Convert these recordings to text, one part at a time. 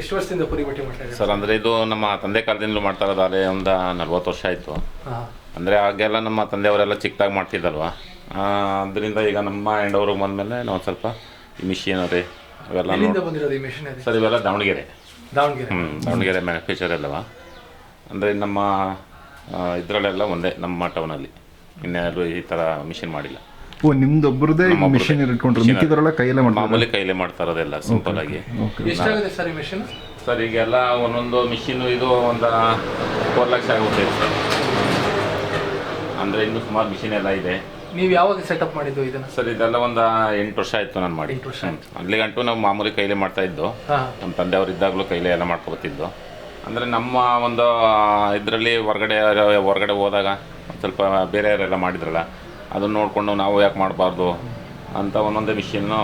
ಎಷ್ಟು ವರ್ಷದಿಂದ ಪುರಿ ಬಟ್ಟೆ ಮಾಡ್ತಾ ಇದ್ದಾರೆ? ಸರ್ ಅಂದರೆ ಇದು ನಮ್ಮ ತಂದೆ ಕಾಲದಿಂದಲೂ ಮಾಡ್ತಾ ಇರೋದು ಒಂದು ನಲ್ವತ್ತು ವರ್ಷ ಆಯಿತು. ಹಾಂ. ಅಂದರೆ ಆಗೆಲ್ಲ ನಮ್ಮ ತಂದೆಯವರೆಲ್ಲ ಚಿಕ್ಕದಾಗಿ ಮಾಡ್ತಿದ್ದಲ್ವ? ಅದರಿಂದ ಈಗ ನಮ್ಮ ಹೆಂಡವ್ರಿಗೆ ಬಂದಮೇಲೆ ನಾವು ಸ್ವಲ್ಪ ಈ ಮಿಷಿನರಿ ಇವೆಲ್ಲ ಎಲ್ಲಿಂದ ಬಂದಿರೋದು ಈ ಮೆಷಿನರಿ ಸರ್ ಇವೆಲ್ಲ ದಾವಣಗೆರೆ. ದಾವಣಗೆರೆ. ಹ್ಞೂ ದಾವಣಗೆರೆ ಮ್ಯಾನುಫ್ಯಾಕ್ಚರ್ ಅಲ್ಲವ ಅಂದರೆ ನಮ್ಮ ಇದರಲ್ಲೆಲ್ಲ ಒಂದೇ ನಮ್ಮ ಟೌನಲ್ಲಿ ಇನ್ಯಾರು ಈ ಥರ ಮಿಷಿನ್ ಮಾಡಿಲ್ಲ. ಓ ನಿಮ್ದೊಬ್ಬರದೇ. ಮಿಷಿನ್ ಇಟ್ಕೊಂಡ್ರೆ. ಮಿಕ್ಕಿದವರೆಲ್ಲ ಕೈಯಲ್ಲೇ ಮಾಡ್ತಾರೆ ಮಾಮೂಲಿ ಕೈಲೇ ಮಾಡ್ತಾರೆ ಅದೆಲ್ಲ ಸಿಂಪಲ್ ಆಗಿ. ಎಷ್ಟಾಗುತ್ತೆ ಸರ್ ಈ ಮೆಷಿನ್ ಸರ್ ಈಗೆಲ್ಲ ಒಂದೊಂದು ಮಿಷಿನ್ ಇದು ಒಂದು ಫೋರ್ ಲಕ್ಷ ಆಗುತ್ತೆ ಸರ್. ಅಂದರೆ ಇನ್ನೂ ಸುಮಾರು ಮಿಷಿನ್ ಎಲ್ಲ ಇದೆ. ನೀವು ಯಾವಾಗ ಸೆಟಪ್ ಮಾಡಿದ್ದು ಇದನ್ನ? ಸರ್ ಇದೆಲ್ಲ ಒಂದು ಎಂಟು ವರ್ಷ ಆಯಿತು ನಾನು ಮಾಡಿ ಎಂಟು ವರ್ಷ ಆಯ್ತು. ಅಲ್ಲಿಗಂಟು ನಾವು ಮಾಮೂಲಿ ಕೈಲೇ ಮಾಡ್ತಾ ಇದ್ದು. ನಮ್ಮ ತಂದೆಯವರು ಇದ್ದಾಗಲೂ ಕೈಲೇ ಎಲ್ಲ ಮಾಡ್ಕೊಬತ್ತಿದ್ದು ಅಂದರೆ ನಮ್ಮ ಒಂದು ಇದರಲ್ಲಿ ಹೊರಗಡೆ ಹೊರಗಡೆ ಹೋದಾಗ ಒಂದ್ ಸ್ವಲ್ಪ ಬೇರೆಯವರೆಲ್ಲ ಮಾಡಿದ್ರಲ್ಲ ಅದನ್ನ ನೋಡಿಕೊಂಡು ನಾವು ಯಾಕೆ ಮಾಡಬಾರ್ದು ಅಂತ ಒಂದೊಂದು ಮಿಷಿನ್ನು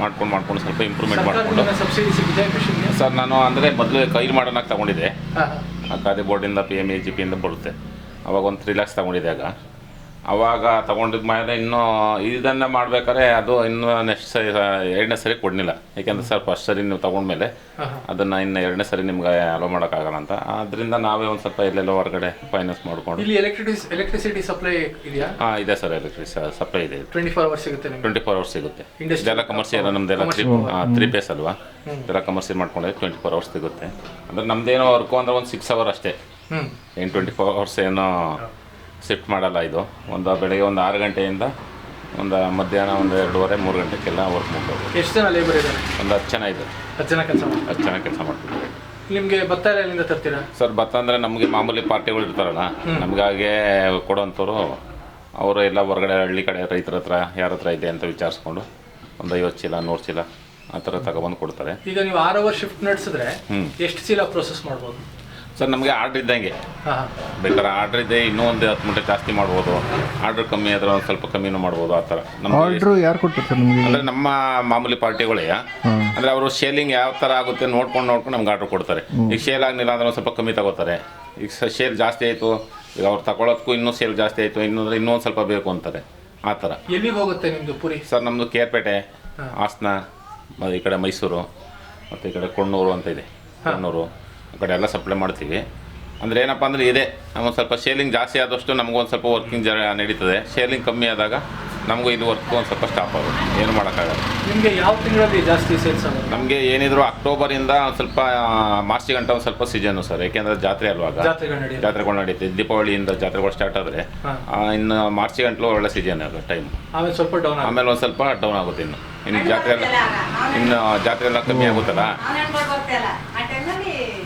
ಮಾಡ್ಕೊಂಡು ಮಾಡ್ಕೊಂಡು ಸ್ವಲ್ಪ ಇಂಪ್ರೂವ್ಮೆಂಟ್ ಮಾಡಿಕೊಂಡು. ಸಬ್ಸಿಡಿ ಸಿಗಿದೆ ಮೆಷಿನ್ಗೆ ಸರ್ ನಾನು ಅಂದರೆ ಮೊದಲು ಕೈಲಿ ಮಾಡೋಣ ತಗೊಂಡಿದ್ದೆ. ಖಾದಿ ಬೋರ್ಡಿಂದ ಪಿ ಎಂ ಎ ಜಿ ಪಿಯಿಂದ ಬರುತ್ತೆ. ಅವಾಗ ಒಂದು ತ್ರೀ ಲ್ಯಾಕ್ಸ್ ತಗೊಂಡಿದ್ದೆ ಆಗ. ಅವಾಗ ತಗೊಂಡಿದ್ದ ಮೇಲೆ ಇನ್ನೂ ಇದನ್ನು ಮಾಡ್ಬೇಕಾದ್ರೆ ಅದು ಇನ್ನೂ ನೆಕ್ಸ್ಟ್ ಸರಿ ಎರಡನೇ ಸರಿ ಕೊಡಲಿಲ್ಲ. ಯಾಕೆಂದ್ರೆ ಸರ್ ಫಸ್ಟ್ ಸರಿ ನೀವು ತಗೊಂಡ್ಮೇಲೆ ಅದನ್ನ ಇನ್ನು ಎರಡನೇ ಸರಿ ನಿಮ್ಗೆ ಅಲೋ ಮಾಡೋಕ್ಕಾಗಲ್ಲ ಅಂತ. ಅದರಿಂದ ನಾವೇ ಒಂದು ಸ್ವಲ್ಪ ಎಲ್ಲೆಲ್ಲೋ ಹೊರಗಡೆ ಫೈನಾನ್ಸ್ ಮಾಡಿಕೊಂಡು. ಇಲ್ಲಿ ಎಲೆಕ್ಟ್ರಿಟಿ ಎಲೆಕ್ಟ್ರಿಸಿಟಿ ಸಪ್ಲೈ ಇದೆಯಾ? ಹಾಂ ಇದೆ ಸರ್ ಎಲೆಕ್ಟ್ರಿಸಿಟಿ ಸಪ್ಲೈ ಇದೆ. ಟ್ವೆಂಟಿ ಫೋರ್ ಅವರ್ಸ್ ಸಿಗುತ್ತೆ ಟ್ವೆಂಟಿ ಫೋರ್ ಅವರ್ಸ್ ಸಿಗುತ್ತೆ. ಇಂಡಸ್ಟ್ರಿ ಇದೆಲ್ಲ ಕಮರ್ಷಿಯಲ್ ನಮ್ದೆಲ್ಲ ತ್ರೀ. ತ್ರೀ ಪೇಸ್ ಅಲ್ವಾ? ಇದೆಲ್ಲ ಕಮರ್ಷಿಯಲ್ ಮಾಡ್ಕೊಂಡ್ರೆ ಟ್ವೆಂಟಿ ಫೋರ್ ಅವರ್ಸ್ ಸಿಗುತ್ತೆ. ಅಂದರೆ ನಮ್ದೇನೋ ವರ್ಕು ಅಂದ್ರೆ ಒಂದು ಸಿಕ್ಸ್ ಅವರ್ ಅಷ್ಟೇ. ಏನು ಟ್ವೆಂಟಿ ಫೋರ್ ಅವರ್ಸ್ ಏನೋ ಶಿಫ್ಟ್ ಮಾಡಲ್ಲ ಇದು. ಒಂದು ಬೆಳಗ್ಗೆ ಒಂದು ಆರು ಗಂಟೆಯಿಂದ ಒಂದು ಮಧ್ಯಾಹ್ನ ಒಂದು ಎರಡೂವರೆ ಮೂರು ಗಂಟೆಗೆಲ್ಲ ವರ್ಕ್ ಮಾಡ್ಬೋದು ಎಷ್ಟು ಜನ ಲೇಬರ್ ಇದೆ ಒಂದು ಹತ್ತು ಜನ ಇದೆ ಹತ್ತು ಜನ ಕೆಲಸ ಮಾಡಿ ಹತ್ತು ಜನ ಕೆಲಸ ಮಾಡ್ತೀವಿ ನಿಮಗೆ ಭತ್ತ ಎಲ್ಲ ಎಲ್ಲಿಂದ ತರ್ತೀರಾ? ಸರ್ ಭತ್ತ ಅಂದರೆ ನಮಗೆ ಮಾಮೂಲಿ ಪಾರ್ಟಿಗಳು ಇರ್ತಾರಲ್ಲ ನಮಗಾಗೆ ಕೊಡೋಂಥವ್ರು ಅವರು ಎಲ್ಲ ಹೊರಗಡೆ ಹಳ್ಳಿ ಕಡೆ ರೈತರ ಹತ್ರ ಯಾರ ಹತ್ರ ಇದೆ ಅಂತ ವಿಚಾರಿಸ್ಕೊಂಡು ಒಂದು ಐವತ್ತು ಚೀಲ ನೂರು ಚೀಲ ಆ ಥರ ತಗೊಬಂದು ಕೊಡ್ತಾರೆ. ಈಗ ನೀವು ಆರ್ ಅವರ್ ಶಿಫ್ಟ್ ನಡೆಸಿದ್ರೆ ಎಷ್ಟು ಚೀಲ ಪ್ರೊಸೆಸ್ ಮಾಡ್ಬೋದು? ಸರ್ ನಮಗೆ ಆರ್ಡ್ರ್ ಇದ್ದಂಗೆ. ಬೇಕಾದ್ರೆ ಆರ್ಡ್ರ್ ಇದೆ ಇನ್ನೂ ಒಂದು ಹತ್ತು ಮೂಟೆ ಜಾಸ್ತಿ ಮಾಡ್ಬೋದು. ಆರ್ಡ್ರ್ ಕಮ್ಮಿ ಆದ್ರೆ ಒಂದು ಸ್ವಲ್ಪ ಕಮ್ಮಿನೂ ಮಾಡ್ಬೋದು ಆ ಥರ. ನಮಗೆ ಆರ್ಡ್ರು ಯಾರು ಕೊಡ್ತಾರೆ ಸರ್ ನಿಮಗೆ? ಅಂದರೆ ನಮ್ಮ ಮಾಮೂಲಿ ಪಾರ್ಟಿಗಳೇ. ಅಂದರೆ ಅವರು ಶೇಲಿಂಗ್ ಯಾವ ಥರ ಆಗುತ್ತೆ ನೋಡ್ಕೊಂಡು ನೋಡ್ಕೊಂಡು ನಮ್ಗೆ ಆರ್ಡ್ರ್ ಕೊಡ್ತಾರೆ. ಈಗ ಶೇಲ್ ಆಗಲಿಲ್ಲ ಅಂದ್ರೆ ಒಂದು ಸ್ವಲ್ಪ ಕಮ್ಮಿ ತಗೋತಾರೆ. ಈಗ ಶೇಲ್ ಜಾಸ್ತಿ ಆಯಿತು ಈಗ ಅವ್ರು ತಗೊಳೋದಕ್ಕೂ ಇನ್ನೂ ಸೇಲ್ ಜಾಸ್ತಿ ಆಯಿತು ಇನ್ನೂ ಅಂದ್ರೆ ಇನ್ನೊಂದು ಸ್ವಲ್ಪ ಬೇಕು ಅಂತಾರೆ. ಆ ಥರ. ಎಲ್ಲಿಗೆ ಹೋಗುತ್ತೆ ನಿಮ್ಮದು ಪುರಿ? ಸರ್ ನಮ್ಮದು ಕೇರ್ಪೇಟೆ ಹಾಸನ ಮತ್ತು ಈ ಕಡೆ ಮೈಸೂರು ಮತ್ತು ಈ ಕಡೆ ಕೊಣ್ಣೂರು ಅಂತ ಇದೆ. ಕೊಣ್ಣೂರು. ಆ ಕಡೆ ಎಲ್ಲ ಸಪ್ಲೈ ಮಾಡ್ತೀವಿ. ಅಂದರೆ ಏನಪ್ಪ ಅಂದರೆ ಇದೆ. ನಮಗೆ ಸ್ವಲ್ಪ ಶೇಲಿಂಗ್ ಜಾಸ್ತಿ ಆದಷ್ಟು ನಮಗೊಂದು ಸ್ವಲ್ಪ ವರ್ಕಿಂಗ್ ಜ ನಡೀತದೆ. ಶೇಲಿಂಗ್ ಕಮ್ಮಿ ಆದಾಗ ನಮಗೂ ಇದು ವರ್ಕ್ ಒಂದು ಸ್ವಲ್ಪ ಸ್ಟಾಪ್ ಆಗುತ್ತೆ. ಏನು ಮಾಡೋಕ್ಕಾಗಲ್ಲ. ನಿಮಗೆ ಯಾವ ತಿಂಗಳಲ್ಲಿ ಜಾಸ್ತಿ ಸೇಲ್ಸ್ ಆಗುತ್ತೆ? ನಮಗೆ ಏನಿದ್ರು ಅಕ್ಟೋಬರಿಂದ ಒಂದು ಸ್ವಲ್ಪ ಮಾರ್ಚ್ ಗಂಟೆ ಒಂದು ಸ್ವಲ್ಪ ಸೀಸನ್ನು ಸರ್ ಏಕೆಂದರೆ ಜಾತ್ರೆ ಅಲ್ವಾಗ. ಜಾತ್ರೆಗಳು ನಡೀತದೆ ದೀಪಾವಳಿಯಿಂದ ಜಾತ್ರೆಗಳು ಸ್ಟಾರ್ಟ್ ಆದರೆ ಇನ್ನು ಮಾರ್ಚ್ ಗಂಟಲು ಒಳ್ಳೆ ಸೀಸನ್ ಆಗುತ್ತೆ ಟೈಮ್ ಆಮೇಲೆ ಸ್ವಲ್ಪ ಡೌನ್ ಆಮೇಲೆ ಒಂದು ಸ್ವಲ್ಪ ಡೌನ್ ಆಗುತ್ತೆ ಇನ್ನು. ಇನ್ನು ಜಾತ್ರೆ ಎಲ್ಲ ಇನ್ನು ಜಾತ್ರೆ ಎಲ್ಲ ಕಮ್ಮಿ ಆಗುತ್ತಲ್ಲ?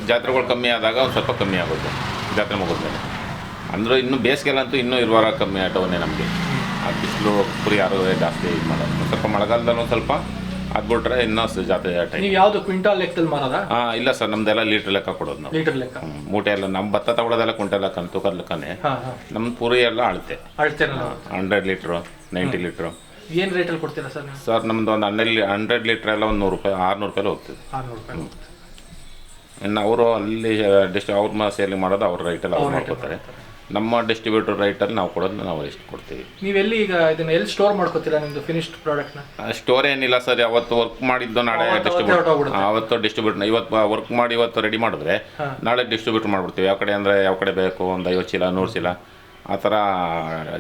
ಜಾತ್ರೆಗಳು ಕಮ್ಮಿ ಆದಾಗ ಒಂದು ಸ್ವಲ್ಪ ಕಮ್ಮಿ ಆಗುತ್ತೆ ಜಾತ್ರೆ ಮುಗಿದ್ಮೇಲೆ ಅಂದರೂ ಇನ್ನು ಬೇಸಿಗೆಲ್ಲಂತೂ ಇನ್ನೂ ಇರುವಾರ ಕಮ್ಮಿ ಆಟವನ್ನೇ ನಮಗೆ. ಆ ಬಿಸಿಲು ಕುರಿ ಯಾರು ಜಾಸ್ತಿ ಇದು ಮಾಡೋದು ಸ್ವಲ್ಪ ಮಳೆಗಾಲದಲ್ಲಿ ಒಂದು ಸ್ವಲ್ಪ ಅದ್ಬಿಟ್ರೆ ಇನ್ನೂ ಸ- ಜಾತ್ರೆ ಆಟ ನೀವು ಯಾವುದು ಕ್ವಿಂಟಾಲ್ ಲೆಕ್ಕದಲ್ಲಿ ಮಾಡೋದ ಹಾಂ ಇಲ್ಲ ಸರ್ ನಮ್ದೆಲ್ಲ ಲೀಟ್ರ್ ಲೆಕ್ಕ ಕೊಡೋದು ನಾವು. ಲೀಟರ್ ಲೆಕ್ಕ. ಮೂಟೆ ಎಲ್ಲ ನಮ್ಮ ಭತ್ತ ತಗೊಳ್ಳೋದೆಲ್ಲ ಕ್ವಿಂಟಲ್ ಲೆಕ್ಕ ತೂಕದ ಲೆಕ್ಕನೇ. ನಮ್ಮ ಪೂರಿ ಎಲ್ಲ ಅಳತೆ. ಅಳತೆ ಹಂಡ್ರೆಡ್ ಲೀಟ್ರು ನೈಂಟಿ ಲೀಟ್ರು. ಏನು ರೇಟಲ್ಲಿ ಕೊಡ್ತೀರಾ ಸರ್ ಸರ್ ನಮ್ದು ಒಂದು ಹನ್ನೆರಡು ಹಂಡ್ರೆಡ್ ಲೀಟ್ರ್ ಎಲ್ಲ ಒಂದು ನೂರು ರೂಪಾಯಿ ಆರುನೂರು ರೂಪಾಯಿ ಹೋಗ್ತದೆ. ಆರುನೂರು ರೂಪಾಯಿ ಇನ್ನು ಅವರು ಅಲ್ಲಿ ಡಿಸ್ಟ್ರಿ ಅವ್ರ ಸೇಲಿಂಗ್ ಮಾಡೋದು ಅವ್ರ ರೈಟಲ್ಲಿ ಅವ್ರು ಮಾಡ್ಕೊತಾರೆ. ನಮ್ಮ ಡಿಸ್ಟ್ರಿಬ್ಯೂಟರ್ ರೈಟಲ್ಲಿ ನಾವು ಕೊಡೋದು ನಾವು ಎಷ್ಟು ಕೊಡ್ತೀವಿ. ನೀವೆಲ್ಲಿ ಈಗ ಇದನ್ನ ಎಲ್ಲಿ ಸ್ಟೋರ್ ಮಾಡ್ಕೋತೀರಾ ನಿಮ್ಮದು ಫಿನಿಶ್ಡ್ ಪ್ರಾಡಕ್ಟ್ನ ಸ್ಟೋರ್ ಏನಿಲ್ಲ ಸರ್ ಅವತ್ತು ವರ್ಕ್ ಮಾಡಿದ್ದು ನಾಳೆ ಅವತ್ತು ಡಿಸ್ಟ್ರಿಬ್ಯೂಟ್. ಅವತ್ತು ಡಿಸ್ಟ್ರಿಬ್ಯೂಟ್ ಇವತ್ತು ವರ್ಕ್ ಮಾಡಿ ಇವತ್ತು ರೆಡಿ ಮಾಡಿದ್ರೆ ನಾಳೆ ಡಿಸ್ಟ್ರಿಬ್ಯೂಟ್ ಮಾಡ್ಬಿಡ್ತೀವಿ. ಯಾವ ಕಡೆ ಅಂದರೆ ಯಾವ ಕಡೆ ಬೇಕು? ಒಂದು ಐವತ್ತು ಚೀಲ ನೂರು ಚೀಲ. ಆ ಥರ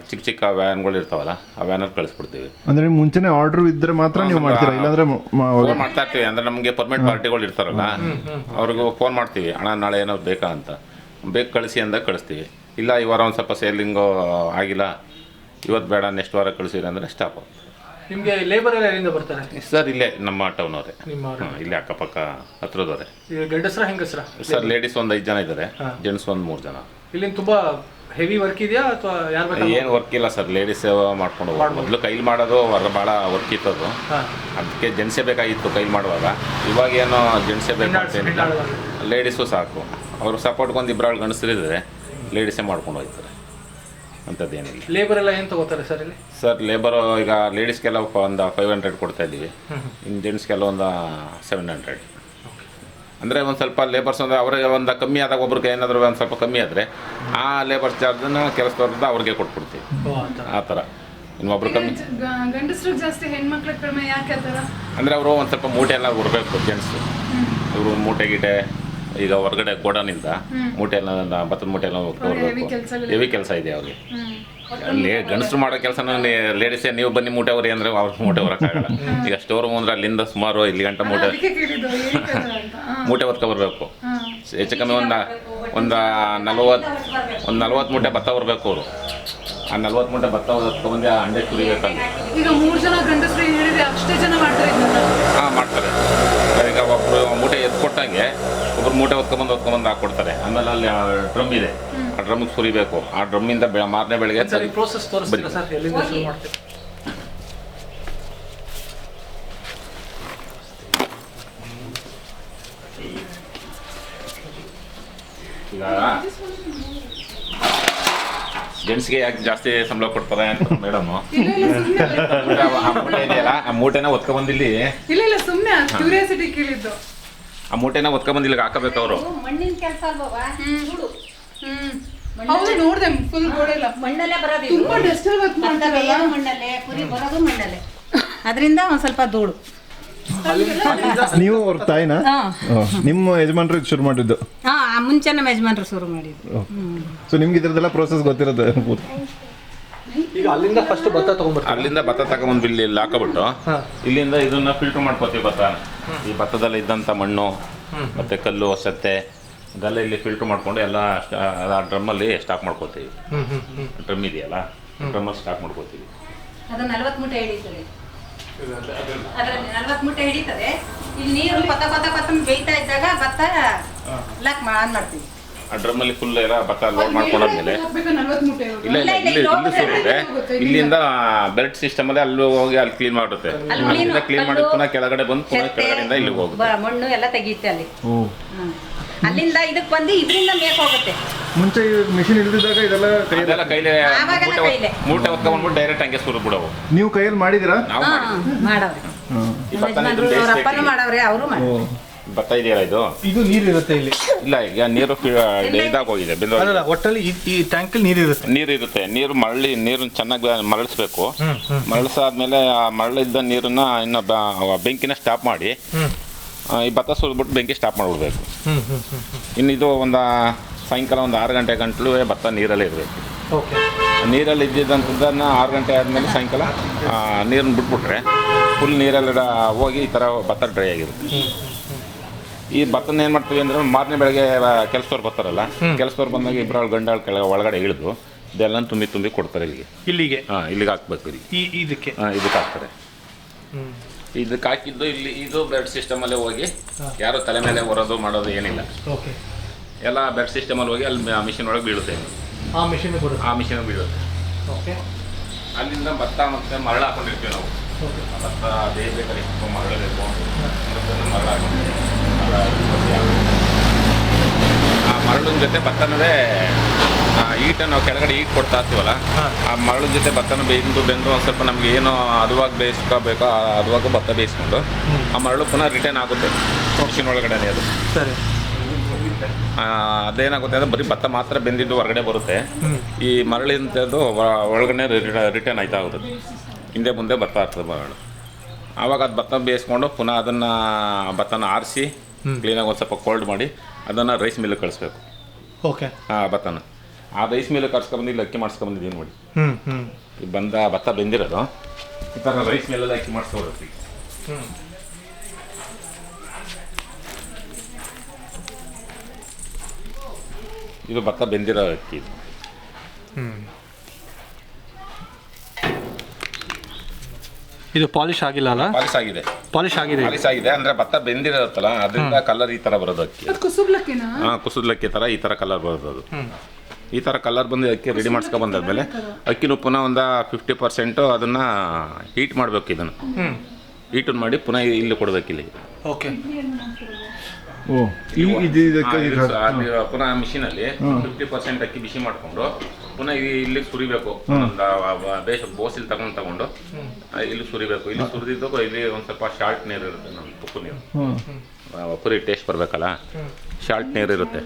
ಚಿಕ್ಕ ಚಿಕ್ಕ ವ್ಯಾನ್ಗಳು ಇರ್ತಾವಲ್ಲ ಆ ವ್ಯಾನಲ್ಲಿ ಕಳಿಸ್ಬಿಡ್ತೀವಿ. ಅಂದ್ರೆ ಮುಂಚೆನೆ ಆರ್ಡರ್ ಇದ್ರೆ ಮಾತ್ರ ನೀವು ಮಾಡ್ತೀರಾ? ಇಲ್ಲಾಂದ್ರೆ ಫೋನ್ ಮಾಡ್ತಾ ಇರ್ತೀವಿ ಅಂದರೆ ನಮಗೆ ಪರ್ಮನೆಂಟ್ ಪಾರ್ಟಿಗಳು ಇರ್ತಾರಲ್ಲ ಅವ್ರಿಗೂ ಫೋನ್ ಮಾಡ್ತೀವಿ ಅಣ್ಣ ನಾಳೆ ಏನೋ ಬೇಕಾ ಅಂತ. ಬೇಕು ಕಳಿಸಿ ಅಂದ ಕಳಿಸ್ತೀವಿ. ಇಲ್ಲ ಈ ವಾರ ಒಂದು ಸ್ವಲ್ಪ ಸೇಲಿಂಗು ಆಗಿಲ್ಲ ಇವತ್ತು ಬೇಡ ನೆಕ್ಸ್ಟ್ ವಾರ ಕಳಿಸಿದ್ರೆ ಅಂದರೆ ಸ್ಟಾಪ್ ನಿಮಗೆ ಲೇಬರ್ ಎಲ್ಲ ಎಲ್ಲಿಂದ ಬರ್ತಾರೆ? ಸರ್ ಇಲ್ಲೇ ನಮ್ಮ ಟೌನ್ ಅವರೇ. ನಿಮ್ಮ ಇಲ್ಲೇ ಅಕ್ಕಪಕ್ಕ ಹತ್ರದವರೇ. ಈಗ ಗಂಡಸ್ರ ಹೆಂಗಸ್ರ? ಸರ್ ಲೇಡೀಸ್ ಒಂದು ಐದು ಜನ ಇದ್ದಾರೆ ಜೆಂಟ್ಸ್ ಒಂದು ಮೂರು ಜನ. ಇಲ್ಲಿ ತುಂಬಾ ಹೆವಿ ವರ್ಕ್ ಇದೆಯಾ ಅಥವಾ ಯಾರು ಬೇಕಾದ್ರೂ ಏನು ವರ್ಕ್ ಇಲ್ಲ ಸರ್ ಲೇಡೀಸ್ ಮಾಡ್ಕೊಂಡು ಹೋಗೋದು. ಮೊದಲು ಕೈಲಿ ಮಾಡೋದು ಹೊರ ಭಾಳ ವರ್ಕ್ ಇತ್ತದು. ಹಾಂ. ಅದಕ್ಕೆ ಜೆಂಟ್ಸೇ ಬೇಕಾಗಿತ್ತು ಕೈಲಿ ಮಾಡುವಾಗ. ಇವಾಗ ಏನೋ ಜೆಂಟ್ಸೇ ಬೇಕು ಅಂತೇನಿಲ್ಲ ಲೇಡೀಸು ಸಾಕು. ಅವರು ಸಪೋರ್ಟ್ಗೆ ಒಂದು ಇಬ್ಬರು ಗಂಡಸರಿದ್ರೆ ಲೇಡೀಸೇ ಮಾಡ್ಕೊಂಡು ಹೋಗ್ತಾರೆ. ಅಂಥದ್ದೇನಿಲ್ಲ ಲೇಬರ್ ಎಲ್ಲ ಏನು ತಗೋತಾರೆ ಸರ್ ಇಲ್ಲಿ? ಸರ್ ಲೇಬರು ಈಗ ಲೇಡೀಸ್ಗೆಲ್ಲ ಒಂದು ಫೈವ್ ಹಂಡ್ರೆಡ್ ಕೊಡ್ತಾ ಇದ್ದೀವಿ. ಇನ್ನು ಜೆಂಟ್ಸ್ಗೆಲ್ಲ ಒಂದು ಸೆವೆನ್ ಹಂಡ್ರೆಡ್ ಅಂದರೆ ಒಂದು ಸ್ವಲ್ಪ ಲೇಬರ್ಸ್ ಅಂದರೆ ಅವರಿಗೆ ಒಂದು ಕಮ್ಮಿ ಆದಾಗ ಒಬ್ರಿಗೆ ಏನಾದರೂ ಒಂದು ಸ್ವಲ್ಪ ಕಮ್ಮಿ ಆದರೆ ಆ ಲೇಬರ್ಸ್ ಚಾರ್ಜನ್ನು ಕೆಲಸದವ್ರದ್ದು ಅವ್ರಿಗೆ ಕೊಟ್ಬಿಡ್ತೀವಿ. ಆ ಥರ ಇನ್ನೊಬ್ರು ಕಮ್ಮಿ. ಅಂದರೆ ಅವರು ಒಂದು ಸ್ವಲ್ಪ ಮೂಟೆ ಎಲ್ಲ ಬರಬೇಕು ಜೆಂಟ್ಸು ಇವರು ಮೂಟೆ ಗೀಟೆ ಈಗ ಹೊರಗಡೆ ಗೋಡನಿಂದ ಮೂಟೆ ಎಲ್ಲ ಭತ್ತದ ಮೂಟೆ ಎಲ್ಲ ಬರಬೇಕು ಹೆವಿ ಕೆಲಸ ಇದೆ ಅವ್ರಿಗೆ. ಅಲ್ಲಿ ಗಂಡಸರು ಮಾಡೋ ಕೆಲಸ ಲೇಡೀಸೇ ನೀವು ಬನ್ನಿ ಮೂಟೆ ಅವ್ರಿ ಅಂದ್ರೆ ಅವ್ರ ಮೂಟೆ ಹೊರಕ್ಕಾಗಲ್ಲ ಈಗ ಸ್ಟೋರ್ ರೂಮ್ ಅಂದ್ರೆ ಅಲ್ಲಿಂದ ಸುಮಾರು ಇಲ್ಲಿ ಗಂಟೆ ಮೂಟೆ. ಮೂಟೆ ಹೊತ್ಕೊ ಬರಬೇಕು. ಹೆಚ್ಚು ಕಮ್ಮಿ ಒಂದು ಒಂದು ನಲ್ವತ್ತು ಒಂದು ನಲ್ವತ್ತು ಮೂಟೆ ಭತ್ತ ಬರಬೇಕು ಅವರು. ಆ ನಲ್ವತ್ತು ಮೂಟೆ ಭತ್ತ ಹೊತ್ಕೊಂಡ್ಬಂದು ಆ ಅಂಡೆ ಸುರಿಬೇಕಲ್ಲಿ ಈಗ ಮೂರು ಜನ ಗಂಡಸರು ಹೇಳಿದ್ರೆ ಅಷ್ಟೇ ಜನ ಮಾಡ್ತಾರೆ ಹಾಂ ಮಾಡ್ತಾರೆ. ಈಗ ಒಬ್ಬರು ಮೂಟೆ ಎತ್ ಕೊಟ್ಟಂಗೆ ಒಬ್ರು ಮೂಟೆ ಹೊತ್ಕೊಂಬಂದು ಹೊತ್ಕೊಂಬಂದು ಹಾಕ್ಕೊಡ್ತಾರೆ. ಆಮೇಲೆ ಅಲ್ಲಿ ಡ್ರಮ್ ಇದೆ. ಆ ಡ್ರಮ್ಗೆ ಸುರಿಬೇಕು. ಆ ಡ್ರಮ್ಮಿಂದ ಮಾರನೇ ಬೆಳಗ್ಗೆ ಸರ್ ಪ್ರೋಸೆಸ್ ತೋರಿಸ್ತೀರಾ ಸರ್? ಎಲ್ಲಿಂದ ಶುರು ಮಾಡ್ತೀವಿ ಜೆಂಟ್ಸ್ಗೆ ಯಾಕೆ ಜಾಸ್ತಿ ಸಂಬಳ ಕೊಡ್ತಾರೆ ಅಂತ ಮೇಡಮ್ ಇಲ್ಲ ಇಲ್ಲ ಆ ಮೂಟೆ ಇದೆಯಲ್ಲ ಆ ಮೂಟೆನ ಹೊತ್ಕೊಂಬಂದಿಲ್ಲಿ ಇಲ್ಲ ಇಲ್ಲ ಸುಮ್ಮನೆ ಕ್ಯೂರಿಯಾಸಿಟಿ ಕೇಳಿದ್ದು. ಆ ಮೂಟೆನ ಒತ್ಕೊ ಬಂದಿಲ್ಲ ಹಾಕಬೇಕು ಅವರು. ಮಣ್ಣಿನ ಕೆಲಸ ಅಲ್ವಾ ಹ್ಮ್. ಹೌದು ನೋಡ್ದೆ ಫುಲ್ ಗೋಡೆಲ್ಲ ಮಣ್ಣಲ್ಲೇ ಬರೋದು ತುಂಬಾ ಡಿಸ್ಟರ್ಬ್ ಮಣ್ಣಲ್ಲೇ? ಪುರಿ ಬರೋದು ಮಣ್ಣಲ್ಲೇ. ಅದರಿಂದ ಒಂದ್ ಸ್ವಲ್ಪ ಧೂಳು. ನೀವು ಅವ್ರ ತಾಯಿನ? ನಿಮ್ಮ ಯಜಮಾನ್ರು ಇದು ಶುರು ಮಾಡಿದ್ದು? ಹಾ ನಮ್ಮ ಯಜಮಾನ್ರು ಶುರು ಮಾಡಿದ್ರು ಸೊ ನಿಮ್ಗೆ ಇದ್ರದ್ದೆಲ್ಲ ಪ್ರೋಸೆಸ್ ಗೊತ್ತಿರೋದು? ಈಗ ಅಲ್ಲಿಂದ ಫಸ್ಟ್ ಭತ್ತ ತಗೊಂಡ್ಬಿಟ್ಟು ಅಲ್ಲಿಂದ ಭತ್ತ ತಗೊಂಡ್ಬಂದು ಇಲ್ಲಿ ಇಲ್ಲಿ ಹಾಕಬಿಟ್ಟು ಇಲ್ಲಿಂದ ಇದನ್ನ ಫಿಲ್ಟರ್ ಮಾಡ್ಕೋತೀವಿ ಭತ್ತ. ಈ ಭತ್ತದಲ್ಲಿ ಇದ್ದಂಥ ಮಣ್ಣು ಮತ್ತೆ ಕಲ್ಲು ಸತ್ತೆ ಅದೆಲ್ಲ ಇಲ್ಲಿ ಫಿಲ್ಟರ್ ಮಾಡ್ಕೊಂಡು ಎಲ್ಲ ಆ ಡ್ರಮ್ಮಲ್ಲಿ ಸ್ಟಾಕ್ ಮಾಡ್ಕೋತೀವಿ. ಡ್ರಮ್ ಇದೆಯಲ್ಲ? ಡ್ರಮ್ಮಲ್ಲಿ ಸ್ಟಾಕ್ ಮಾಡ್ಕೋತೀವಿ. ಅದು ನಲವತ್ತು ಮೂಟೆ ಹಿಡಿತದೆ ಅದರಲ್ಲಿ ನಲ್ವತ್ತು ಮೂಟೆ ಹಿಡಿತದೆ. ಇಲ್ಲಿ ನೀರು ಕೊತ್ತ ಕೊತ್ತ ಕೊತ್ತ ಬೇಯ್ತಾ ಇದ್ದಾಗ ಭತ್ತ ಲಾಕ್ ಆನ್ ಮಾಡ್ತೀವಿ. ಆ ಡ್ರಮ್ಮಲ್ಲಿ ಫುಲ್ ಎಲ್ಲ ಭತ್ತ ಲೋಡ್ ಮಾಡ್ಕೊಂಡಾದ್ಮೇಲೆ. ಇಲ್ಲ ಇಲ್ಲ ಇಲ್ಲ, ಇಲ್ಲಿ ಇಲ್ಲಿಂದ ಬೆಲ್ಟ್ ಸಿಸ್ಟಮ್ ಅಲ್ಲಿ ಅಲ್ಲಿ ಹೋಗಿ ಅಲ್ಲಿ ಕ್ಲೀನ್ ಮಾಡುತ್ತೆ. ಅಲ್ಲಿ ಅಲ್ಲಿಂದ ಕ್ಲೀನ್ ಮಾಡಿ ಪುನಃ ಕೆಳಗಡೆ ಬಂದು ಪುನಃ ಕೆಳಗಡೆಯಿಂದ ಇಲ್ಲಿಗೆ ಹೋಗುತ್ತೆ. ಬ- ಮಣ್ಣು ಎಲ್ಲ ತೆಗೀತೆ ಅಲ್ಲಿ. ಅಲ್ಲಿಂದ ಇದಕ್ಕೆ ಬಂದು ಇದರಿಂದ ಮೇಕ್ ಹೋಗುತ್ತೆ. ಮುಂಚೆ ಮಿಷಿನ್ ಇಲ್ದಿದ್ದಾಗ ಇದೆಲ್ಲ ಕೈ ಅದೆಲ್ಲ ಕೈಲೇ ಆವಾಗೆಲ್ಲ ಮೂಟೆ ಹೊತ್- ಕೈಲೇ. ಮೂಟೆ ಹೊತ್ಕೊಂಡ್ಬಿಟ್ಟು ಡೈರೆಕ್ಟ್ ಹಂಗೆ ಸುರಿದು ಬಿಡವು ನೀವು ಕೈಯಲ್ಲಿ ಮಾಡಿದಿರಾ ನಾವು ಹಾ. ಮಾಡವ್ರೆ. ಯಜಮಾನ್ರು ಅವ್ರ ಅಪ್ಪನೂ. ಮಾಡವ್ರೆ ಅವರು ಮಾಡಿ ಓ ಭತ್ತ ಇದೆಯಲ್ಲ ಇದು? ಇದು ನೀರು ಇರುತ್ತೆ ಇಲ್ಲಿ. ಇಲ್ಲ ಈಗ ನೀರು ಇದಾಗೋಗಿದೆ ಅಲ್ಲ ಒಟ್ಟಲ್ಲಿ ಈ ಈ ಟ್ಯಾಂಕಲ್ಲಿ ನೀರು ಇರುತ್ತೆ. ನೀರು ಇರುತ್ತೆ. ನೀರು ಮರಳಿ ನೀರು ಚೆನ್ನಾಗಿ ಮರಳಿಸ್ಬೇಕು. ಮರಳಿಸಾದ್ಮೇಲೆ ಆ ಮರಳಿದ್ದ ನೀರನ್ನ ಇನ್ನು ಬ- ಬೆಂಕಿನ ಸ್ಟಾಪ್ ಮಾಡಿ ಆ, ಈ ಭತ್ತ ಸುರಿದ್ಬಿಟ್ಟು ಬೆಂಕಿ ಸ್ಟಾಪ್ ಮಾಡಿಬಿಡ್ಬೇಕು. ಇನ್ನು ಇದು ಒಂದು ಸಾಯಂಕಾಲ ಒಂದು ಆರು ಗಂಟೆ ಗಂಟಲು ಭತ್ತ ನೀರಲ್ಲಿ ಇರಬೇಕು. ಓಕೆ. ನೀರಲ್ಲಿ ಇದ್ದಿದ್ದಂಥದ್ದನ್ನು ಆರು ಗಂಟೆ ಆದಮೇಲೆ ಸಾಯಂಕಾಲ ನೀರನ್ನು ಬಿಟ್ಬಿಟ್ರೆ ಫುಲ್ ನೀರೆಲ್ಲ ಹೋಗಿ ಈ ಥರ ಭತ್ತ ಡ್ರೈ ಆಗಿರುತ್ತೆ. ಈ ಭತ್ತನ ಏನು ಮಾಡ್ತೀವಿ ಅಂದರೆ ಮಾರನೇ ಬೆಳಗ್ಗೆ ಕೆಲಸದವ್ರು ಬರ್ತಾರಲ್ಲ ಕೆಲಸದವ್ರು ಬಂದಾಗ ಇಬ್ಬರು ಗಂಡಾಳ ಕೆಳಗೆ ಒಳಗಡೆ ಇಳಿದು ಇದೆಲ್ಲ ತುಂಬಿ ತುಂಬಿ ಕೊಡ್ತಾರೆ ಇಲ್ಲಿಗೆ. ಇಲ್ಲಿಗೆ? ಹಾಂ ಇಲ್ಲಿಗೆ ಹಾಕ್ಬೇಕು ಇಲ್ಲಿ ಈ ಇದಕ್ಕೆ? ಹಾಂ ಇದಕ್ಕೆ ಹಾಕ್ತಾರೆ. ಇದಕ್ಕೆ ಹಾಕಿದ್ದು ಇಲ್ಲಿ ಇದು ಬ್ಲಡ್ ಸಿಸ್ಟಮಲ್ಲೇ ಹೋಗಿ ಯಾರು ತಲೆ ಮೇಲೆ ಹೊರೋದು ಮಾಡೋದು ಏನಿಲ್ಲ. ಓಕೆ. ಎಲ್ಲ ಬೆಡ್ ಸಿಸ್ಟಮಲ್ಲಿ ಹೋಗಿ ಅಲ್ಲಿ ಮಿಷಿನ್ ಒಳಗೆ ಬೀಳುತ್ತೆ. ಆ ಮಿಷಿನ್ ಬರುತ್ತೆ. ಆ ಮಿಷಿನ್ ಬೀಳುತ್ತೆ. ಓಕೆ ಅಲ್ಲಿಂದ ಭತ್ತ ಮತ್ತು ಮರಳು ಹಾಕೊಂಡಿರ್ತೀವಿ ನಾವು. ಓಕೆ ಭತ್ತ ಬೇಯಬೇಕಾದ್ರೆ ಬೇಕಾದ್ರೆ ಮರಳು ಬೇಕು. ಮರಳು ಹಾಕೊಂಡಿರ್ತೀವಿ. ಮರಳು ಆ ಮರಳಿನ ಜೊತೆ ಭತ್ತನದೇ ಈಟನ್ನು ನಾವು ಕೆಳಗಡೆ ಈಟ್ ಕೊಡ್ತಾ ಇರ್ತೀವಲ್ಲ ಆ ಮರಳಿನ ಜೊತೆ ಭತ್ತನ ಬೇಯ್ದು ಬೆಂದು ಒಂದು ಸ್ವಲ್ಪ ನಮ್ಗೆ ಏನು ಅದುವಾಗ ಬೇಯಿಸ್ಕೋಬೇಕೋ ಆ ಹದವಾಗಿ ಭತ್ತ ಬೇಯಿಸ್ಕೊಂಡು ಆ ಮರಳು ಪುನಃ ರಿಟರ್ನ್ ಆಗುತ್ತೆ. ಮಿಷಿನ್ ಒಳಗಡೆ ಅದು. ಸರಿ. ಅದೇನಾಗುತ್ತೆ ಅಂದರೆ ಬರೀ ಭತ್ತ ಮಾತ್ರ ಬೆಂದಿದ್ದು ಹೊರಗಡೆ ಬರುತ್ತೆ. ಈ ಮರಳಿ ಅಂತದ್ದು ಒಳಗಡೆ ರಿಟರ್ನ್ ಆಯ್ತಾ ಹೋಗುತ್ತೆ ಹಿಂದೆ ಮುಂದೆ ಬರ್ತಾ ಇರ್ತದೆ ಮರಳು. ಆವಾಗ ಅದು ಭತ್ತ ಬೇಯಿಸ್ಕೊಂಡು ಪುನಃ ಅದನ್ನು ಭತ್ತನ ಆರಿಸಿ ಕ್ಲೀನಾಗಿ ಒಂದು ಸ್ವಲ್ಪ ಕೋಲ್ಡ್ ಮಾಡಿ ಅದನ್ನು ರೈಸ್ ಮಿಲ್ಗೆ ಕಳಿಸ್ಬೇಕು. ಓಕೆ. ಆ ಭತ್ತನ. ಆ ರೈಸ್ ಮಿಲ್ಗೆ ಕರ್ಸ್ಕೊಂಬಂದು ಇಲ್ಲಿ ಅಕ್ಕಿ ಮಾಡಿಸ್ಕೊಂಬಂದಿದ್ದೀನಿ ನೋಡಿ. ಈ ಬಂದ ಭತ್ತ ಬೆಂದಿರೋದು. ಈ ಥರ ರೈಸ್ ಮಿಲ್ಲಲ್ಲಿ ಅಕ್ಕಿ ಮಾಡಿಸ್ಕೊಡ್ಬೇಕು ಹ್ಮ್. ಇದು ಭತ್ತ ಬೆಂದಿರೋ ಅಕ್ಕಿ ಇದು ಇದು ಪಾಲಿಶ್ ಆಗಿಲ್ಲ ಅಲ್ಲ? ಪಾಲಿಸ್ ಆಗಿದೆ. ಪಾಲಿಶ್ ಆಗಿದೆ. ಪಾಲಿಸ್ ಆಗಿದೆ ಅಂದರೆ ಭತ್ತ ಬೆಂದಿರತ್ತಲ್ಲ ಅದರಿಂದ ಕಲರ್ ಈ ಥರ ಬರೋದು ಅಕ್ಕಿ ಅದು ಕುಸುಬ್ಲಕ್ಕಿನ? ಹಾಂ ಕುಸುದ್ಲಕ್ಕಿ ಥರ ಈ ಥರ ಕಲರ್ ಬರೋದು. ಅದು ಈ ಥರ ಕಲರ್ ಬಂದು ಅಕ್ಕಿ ರೆಡಿ ಮಾಡ್ಸ್ಕೊ ಬಂದಾದ್ಮೇಲೆ ಅಕ್ಕಿನೂ ಪುನಃ ಒಂದು ಫಿಫ್ಟಿ ಪರ್ಸೆಂಟು ಅದನ್ನು ಹೀಟ್ ಮಾಡಬೇಕು ಇದನ್ನು. ಹೀಟ್ ಹೀಟನ್ನು ಮಾಡಿ ಪುನಃ ಇಲ್ಲಿ ಕೊಡ್ಬೇಕು ಇಲ್ಲಿ ಓಕೆ ಓ ಈ ಇದು ಇದಕ್ಕೆ ಆ, ಈಗ ಇದು ಅಲ್ಲಿ ಪುನಃ ಮಿಷಿನಲ್ಲಿ ಫಿಫ್ಟಿ ಪರ್ಸೆಂಟ್ ಅಕ್ಕಿ ಬಿಸಿ ಮಾಡಿಕೊಂಡು ಪುನಃ ಇಲ್ಲಿ ಇಲ್ಲಿಗೆ ಸುರಿಬೇಕು. ಒಂದು ಬೇಸ್ ಬೋಸಿಲ್ ತಗೊಂಡು ತಗೊಂಡು ಇಲ್ಲಿ ಸುರಿಬೇಕು. ಇಲ್ಲಿ ಸುರಿದಿದ್ದು ಇಲ್ಲಿ ಒಂದು ಸ್ವಲ್ಪ ಶಾರ್ಟ್ ನೀರು ಇರುತ್ತೆ ನಮ್ಮ ತುಪ್ಪು ನೀರು. ಪುರಿ ಟೇಸ್ಟ್ ಬರಬೇಕಲ್ಲ? ಶಾರ್ಟ್ ನೀರು ಇರುತ್ತೆ.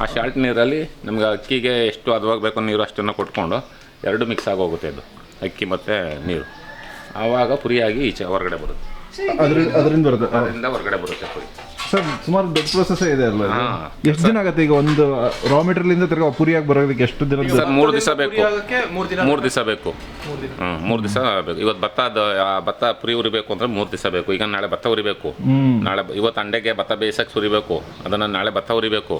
ಆ ಶಾರ್ಟ್ ನೀರಲ್ಲಿ ನಮ್ಗೆ ಅಕ್ಕಿಗೆ ಎಷ್ಟು ಅದವಾಗಬೇಕು ನೀರು ಅಷ್ಟನ್ನು ಕೊಟ್ಕೊಂಡು ಎರಡು ಮಿಕ್ಸ್ ಆಗೋಗುತ್ತೆ ಇದು ಅಕ್ಕಿ ಮತ್ತು ನೀರು. ಆವಾಗ ಪುರಿಯಾಗಿ ಈಚೆ ಹೊರಗಡೆ ಬರುತ್ತೆ. ಅದ್ರ ಅದರಿಂದ ಬರುತ್ತೆ. ಅದರಿಂದ ಹೊರಗಡೆ ಬರುತ್ತೆ ಪುರಿ. ಸರ್ ಸುಮಾರು ದೊಡ್ಡ ಪ್ರೊಸೆಸ್ ಇದೆ ಅಲ್ಲ ಹಾ. ಎಷ್ಟು ದಿನ ಆಗುತ್ತೆ ಈಗ ಒಂದು ರಾ ಮೆಟೀರಿಯಲ್ ತಿರ್ಗಾ ಪುರಿಯಾಗಿ ಬರೋದಕ್ಕೆ ಎಷ್ಟು ದಿನ ಸರ್ ಮೂರು ದಿವಸ ಬೇಕು. ಮೂರು ದಿನ ಮೂರು ದಿವಸ ಬೇಕು. ಮೂರು ದಿನ. ಹ್ಞೂ ಮೂರು ದಿವಸ ಬೇಕು. ಇವತ್ತು ಭತ್ತ ಅದು ಆ ಭತ್ತ ಪುರಿ ಉರಿಬೇಕು ಅಂದ್ರೆ ಮೂರು ದಿವಸ ಬೇಕು. ಈಗ ನಾಳೆ ಭತ್ತ ಉರಿಬೇಕು. ನಾಳೆ ಬ- ಇವತ್ತು ಅಂಡೆಗೆ ಭತ್ತ ಬೇಯಿಸಕ್ಕೆ ಸುರಿಬೇಕು ಅದನ್ನ ನಾಳೆ ಭತ್ತ ಉರಿಬೇಕು.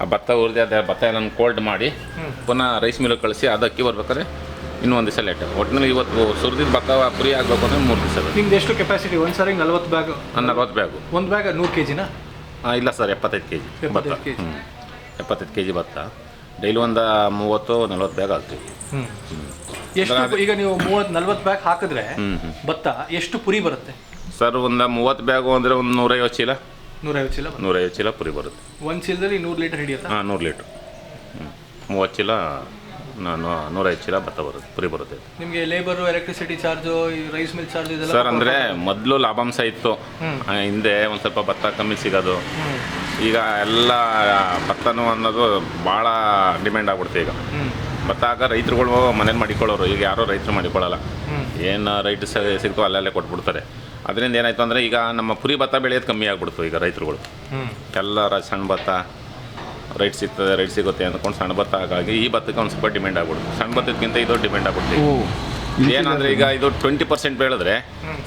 ಆ ಭತ್ತ ಉರಿದ ಅದೇ ಭತ್ತ ಏನನ್ನ ಕೋಲ್ಡ್ ಮಾಡಿ ಪುನಃ ರೈಸ್ ಮಿಲ್ ಕಳಿಸಿ ಅದು ಅಕ್ಕಿ ಬರ್ಬೇಕಾದ್ರೆ ಇನ್ನೂ ಒಂದು ದಿವಸ ಲೇಟ್ ಒಟ್ಟಿನಲ್ಲಿ ಇವತ್ತು ಸುರಿದಿದ್ದು ಬಕ್ಕ ಪುರಿ ಆಗಬೇಕು ಅಂದರೆ ಮೂರು ದಿವಸ ಬೇಕು. ನಿಮ್ದು ಎಷ್ಟು ಕೆಪಾಸಿಟಿ ಒಂದು ಸಾರಿ ನಲ್ವತ್ತು ಬ್ಯಾಗ್ ನಲ್ವತ್ತು ಬ್ಯಾಗು ಒಂದು ಬ್ಯಾಗ್ ನೂರು ಕೆ ಜಿನ ಹಾಂ ಇಲ್ಲ ಸರ್ ಎಪ್ಪತ್ತೈದು ಕೆ ಜಿ ಭತ್ತ. 75 kg. ಹ್ಞೂ ಎಪ್ಪತ್ತೈದು ಕೆ ಜಿ ಭತ್ತ. ಡೈಲಿ ಒಂದು ಮೂವತ್ತು ನಲ್ವತ್ತು ಬ್ಯಾಗ್ ಆಗ್ತೀವಿ ಎಷ್ಟು ಈಗ ನೀವು ಮೂವತ್ತು ನಲ್ವತ್ತು ಬ್ಯಾಗ್ ಹಾಕಿದ್ರೆ ಭತ್ತ ಎಷ್ಟು ಪುರಿ ಬರುತ್ತೆ? ಸರ್ ಒಂದು ಮೂವತ್ತು ಬ್ಯಾಗು ಅಂದರೆ ಒಂದು ನೂರೈವತ್ತು ಚೀಲ. ನೂರೈವತ್ತು ಚೀಲ ನೂರೈವತ್ತು ಚೀಲ ಪುರಿ ಬರುತ್ತೆ. ಒಂದು ಚೀಲದಲ್ಲಿ ನೂರು ಲೀಟರ್ ಹಿಡಿಯುತ್ತೆ? ಹಾಂ ನೂರು ಲೀಟ್ರ್ ಹ್ಞೂ ಮೂವತ್ತು ಚೀಲ ನಾನು ಐದು ಚೀಲ ಭತ್ತ ಬರುತ್ತೆ ಪುರಿ ಬರುತ್ತೆ ನಿಮಗೆ labour electricity charge rice mill charge ಇದೆಲ್ಲ ಸರ್ ಅಂದರೆ ಮೊದಲು ಲಾಭಾಂಶ ಇತ್ತು. ಆ, ಹಿಂದೆ ಒಂದು ಸ್ವಲ್ಪ ಭತ್ತ ಕಮ್ಮಿ ಸಿಗೋದು. ಈಗ ಎಲ್ಲ ಭತ್ತನೂ ಅನ್ನೋದು ಭಾಳ ಡಿಮ್ಯಾಂಡ್ ಆಗ್ಬಿಡುತ್ತೆ ಈಗ. ಭತ್ತ ಆಗ ರೈತರುಗಳು ಮನೇಲಿ ಮಾಡಿಕೊಳ್ಳೋರು ಈಗ ಯಾರೋ ರೈತರು ಮಾಡಿಕೊಳ್ಳಲ್ಲ. ಏನು ರೈಟ್ ಸಿಗ್ತೋ ಅಲ್ಲಲ್ಲೇ ಕೊಟ್ಬಿಡ್ತಾರೆ. ಅದರಿಂದ ಏನಾಯ್ತು ಅಂದರೆ ಈಗ ನಮ್ಮ ಪುರಿ ಭತ್ತ ಬೆಳೆಯೋದು ಕಮ್ಮಿ ಆಗ್ಬಿಡ್ತು ಈಗ ರೈತರುಗಳು. ಎಲ್ಲ ರ- ಸಣ್ಣ ಭತ್ತ ರೈಟ್ ಸಿಗ್ತದೆ ರೈಟ್ ಸಿಗುತ್ತೆ ಅಂದ್ಕೊಂಡು ಸಣ್ಣ ಭತ್ತ ಹಾಗಾಗಿ ಈ ಭತ್ತಕ್ಕೆ ಒಂದು ಸ್ವಲ್ಪ ಡಿಮ್ಯಾಂಡ್ ಆಗ್ಬಿಡುತ್ತೆ. ಸಣ್ಣ ಭತ್ತಕ್ಕಿಂತ ಇದು ಡಿಮ್ಯಾಂಡ್ ಆಗ್ಬಿಡ್ತೀವಿ ಏನಂದ್ರೆ ಈಗ ಇದು ಟ್ವೆಂಟಿ ಪರ್ಸೆಂಟ್ ಬೆಳೆದ್ರೆ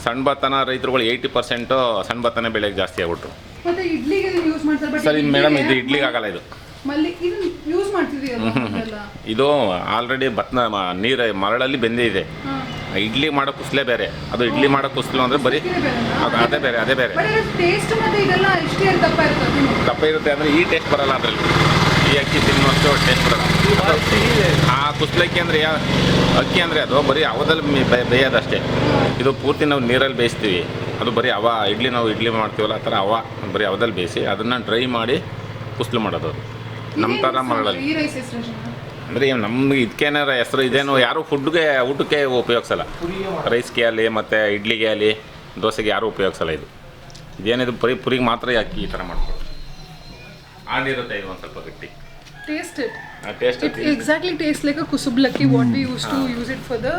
ಸಣ್ಣ ಭತ್ತನ ರೈತರುಗಳು ಏಯ್ಟಿ ಪರ್ಸೆಂಟು ಸಣ್ಣ ಭತ್ತನೇ ಬೆಳೆಗೆ ಜಾಸ್ತಿ ಆಗ್ಬಿಟ್ರು. ಮತ್ತೆ ಇಡ್ಲಿಗೆ ಯೂಸ್ ಮಾಡ್ತಾರೆ ಬಟ್ ಸರಿ ಮೇಡಮ್ ಇದು ಇಡ್ಲಿಗೆ ಆಗಲ್ಲ ಇದು. ಇದು ಆಲ್ರೆಡಿ ಭತ್ತನ ಮ- ನೀರು ಮರಳಲ್ಲಿ ಬೆಂದಿದೆ. ಇಡ್ಲಿ ಮಾಡೋ ಕುಸ್ಲೇ ಬೇರೆ. ಅದು ಇಡ್ಲಿ ಮಾಡೋ ಕುಸ್ಲು ಅಂದರೆ ಬರೀ ಅದು ಅದೇ ಬೇರೆ ಅದೇ ಬೇರೆ. ದಪ್ಪ ಇರುತ್ತೆ ಅಂದರೆ ಈ ಟೇಸ್ಟ್ ಬರಲ್ಲ ಅದರಲ್ಲಿ. ಈ ಅಕ್ಕಿ ತಿನ್ನುವಷ್ಟು ಟೇಸ್ಟ್ ಬರಲ್ಲ. ಆ ಕುಸ್ಲಕ್ಕಿ ಅಂದರೆ ಯಾ ಅಕ್ಕಿ ಅಂದರೆ ಅದು ಬರೀ ಅವದಲ್ಲಿ ಬೇಯೋದಷ್ಟೇ. ಇದು ಪೂರ್ತಿ ನಾವು ನೀರಲ್ಲಿ ಬೇಯಿಸ್ತೀವಿ. ಅದು ಬರೀ ಅವ ಇಡ್ಲಿ ನಾವು ಇಡ್ಲಿ ಮಾಡ್ತೀವಲ್ಲ ಆ ಥರ ಅವ ಬರೀ ಅವದಲ್ಲಿ ಬೇಯಿಸಿ ಅದನ್ನು ಡ್ರೈ ಮಾಡಿ ಕುಸ್ಲು ಮಾಡೋದು. ನಮ್ಮ ಥರ ಮರಳಲ್ಲಿ ಅಂದರೆ ನಮ್ಗೆ ಇದಕ್ಕೇನಾರ ಹೆಸರು ಇದೇನು ಯಾರು ಫುಡ್ಗೆ ಊಟಕ್ಕೆ ಉಪಯೋಗಿಸಲ್ಲ. ರೈಸ್ಗೆ ಆಗಲಿ ಮತ್ತು ಇಡ್ಲಿಗೆ ಆಗಲಿ ದೋಸೆಗೆ ಯಾರೂ ಉಪಯೋಗಿಸಲ್ಲ ಇದು. ಇದೇನಿದು ಪುರಿ ಪುರಿಗೆ ಮಾತ್ರ ಅಕ್ಕಿ ಈ ಥರ ಮಾಡ್ಕೊಳ್ಳೋದು ಆಡಿರುತ್ತೆ ಇದು ಒಂದು ಸ್ವಲ್ಪ ಗಟ್ಟಿ. Taste it taste like ಕುಸುಬ್ಲಕ್ಕಿ what like a kusubulaki, use we used the